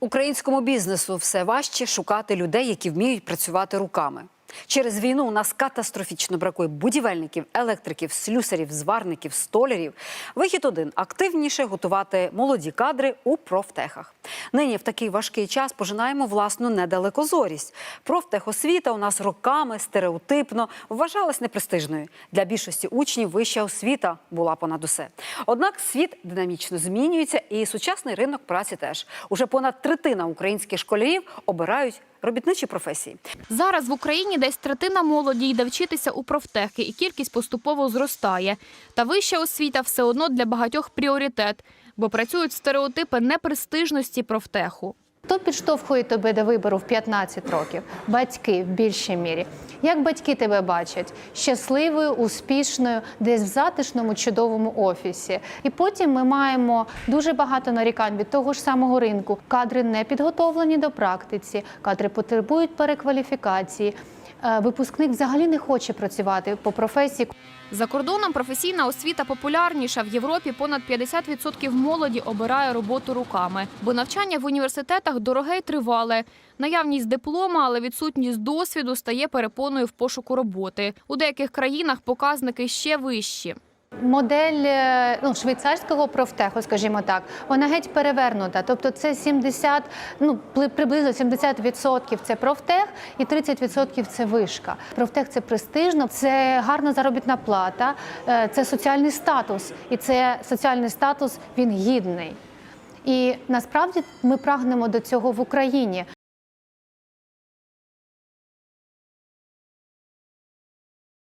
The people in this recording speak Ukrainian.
Українському бізнесу все важче шукати людей, які вміють працювати руками. Через війну у нас катастрофічно бракує будівельників, електриків, слюсарів, зварників, столярів. Вихід один активніше готувати молоді кадри у профтехах. Нині в такий важкий час пожинаємо власну недалекозорість. Профтехосвіта у нас роками стереотипно вважалась непрестижною. Для більшості учнів вища освіта була понад усе. Однак світ динамічно змінюється, і сучасний ринок праці теж. Уже понад третина українських школярів обирають робітничі професії. Зараз в Україні десь третина молоді йде вчитися у профтехи, і кількість поступово зростає. Та вища освіта все одно для багатьох пріоритет, бо працюють стереотипи непрестижності профтеху. Хто підштовхує тебе до вибору в 15 років? Батьки в більшій мірі. Як батьки тебе бачать? Щасливою, успішною, десь в затишному, чудовому офісі. І потім ми маємо дуже багато нарікань від того ж самого ринку. Кадри не підготовлені до практиці, кадри потребують перекваліфікації. Е, Випускник взагалі не хоче працювати по професії, За кордоном професійна освіта популярніша. В Європі понад 50% молоді обирає роботу руками, бо навчання в університетах дороге й тривале. Наявність диплома, але відсутність досвіду стає перепоною в пошуку роботи. У деяких країнах показники ще вищі. Модель е, ну, швейцарського профтеху, скажімо так, вона геть перевернута. Тобто це 70, ну приблизно 70% це профтех і 30% це вишка. Профтех це престижно, це гарна заробітна плата, е, це соціальний статус, і це соціальний статус він гідний. І насправді ми прагнемо до цього в Україні.